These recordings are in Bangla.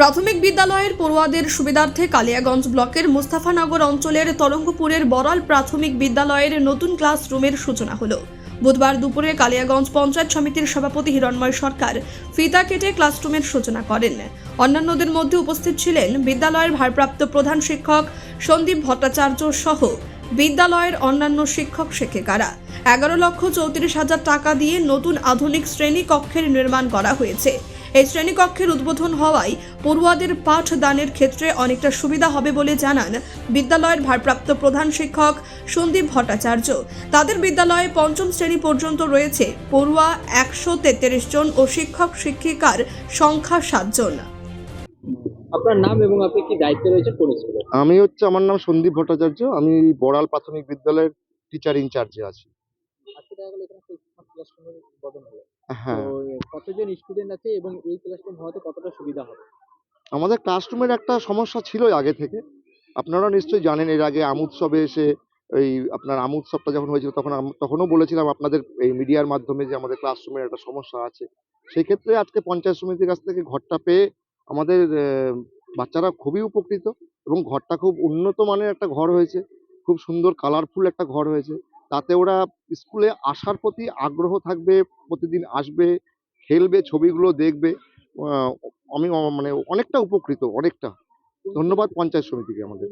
প্রাথমিক বিদ্যালয়ের পড়ুয়াদের সুবিধার্থে কালিয়াগঞ্জ ব্লকের মুস্তাফানগর অঞ্চলের তরঙ্গপুরের বরাল প্রাথমিক বিদ্যালয়ের নতুন ক্লাসরুমের সূচনা হলো। বুধবার দুপুরে কালিয়াগঞ্জ পঞ্চায়েত সমিতির সভাপতি হিরণময় সরকার ফিতা কেটে ক্লাসরুমের সূচনা করেন। অন্যান্যদের মধ্যে উপস্থিত ছিলেন বিদ্যালয়ের ভারপ্রাপ্ত প্রধান শিক্ষক সন্দীপ ভট্টাচার্য সহ বিদ্যালয়ের অন্যান্য শিক্ষক শিক্ষিকারা। এগারো লক্ষ চৌত্রিশ হাজার টাকা দিয়ে নতুন আধুনিক শ্রেণি কক্ষের নির্মাণ করা হয়েছে। এই শ্রেণীকক্ষের উদ্বোধন হওয়ায় পড়ুয়াদের পাঠদানের ক্ষেত্রে অনেকটা সুবিধা হবে বলে জানান বিদ্যালয়ের ভারপ্রাপ্ত প্রধান শিক্ষক সন্দীপ ভট্টাচার্য। তাদের বিদ্যালয়ে পঞ্চম শ্রেণি পর্যন্ত রয়েছে পড়ুয়া একশো তেত্রিশ জন ও শিক্ষক শিক্ষিকার সংখ্যা সাতজন আপনার নাম এবং আপনি কি দায়িত্বে রয়েছে কোন স্কুলে? আমি হচ্ছে আমার নাম সন্দীপ ভট্টাচার্য। আমি বড়াল প্রাথমিক বিদ্যালয়ের টিচার ইনচার্জে আছি। হলো। হ্যাঁ। কতজন স্টুডেন্ট আছে এবং এই ক্লাসরুম হওয়াতে কতটা সুবিধা হবে? আমাদের ক্লাসরুমের একটা সমস্যা ছিল আগে থেকে। আপনারা নিশ্চয়ই জানেন, এর আগে আমুৎসবে এসে এই আপনার আমুৎসবটা যখন হয়েছিল, তখন তখনও বলেছিলাম আপনাদের এই মিডিয়ার মাধ্যমে যে আমাদের ক্লাসরুমের একটা সমস্যা আছে। সেই ক্ষেত্রে আজকে পঞ্চায়েত সমিতির কাছ থেকে ঘরটা পেয়ে আমাদের বাচ্চারা খুবই উপকৃত এবং ঘরটা খুব উন্নত মানের একটা ঘর হয়েছে। খুব সুন্দর কালারফুল একটা ঘর হয়েছে। তাতে ওরা স্কুলে আসার প্রতি আগ্রহ থাকবে, প্রতিদিন আসবে খেলবে, ছবিগুলো দেখবে আমি মানে অনেকটা উপকৃত, অনেকটা। ধন্যবাদ পঞ্চায়েত সমিতিকে আমাদের।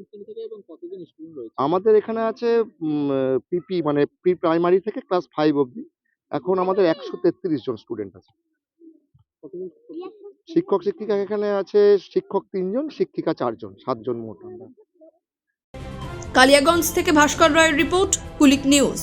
আমাদের এখানে আছে পিপি মানে প্রি প্রাইমারি থেকে ক্লাস ফাইভ অবধি। এখন আমাদের একশো তেত্রিশ জন স্টুডেন্ট আছে। শিক্ষক, শিক্ষিকা এখানে আছে, শিক্ষক তিনজন, শিক্ষিকা চারজন, সাতজন মোট কালিয়াগঞ্জ থেকে ভাস্কর রায়ের রিপোর্ট, কুলিক নিউজ।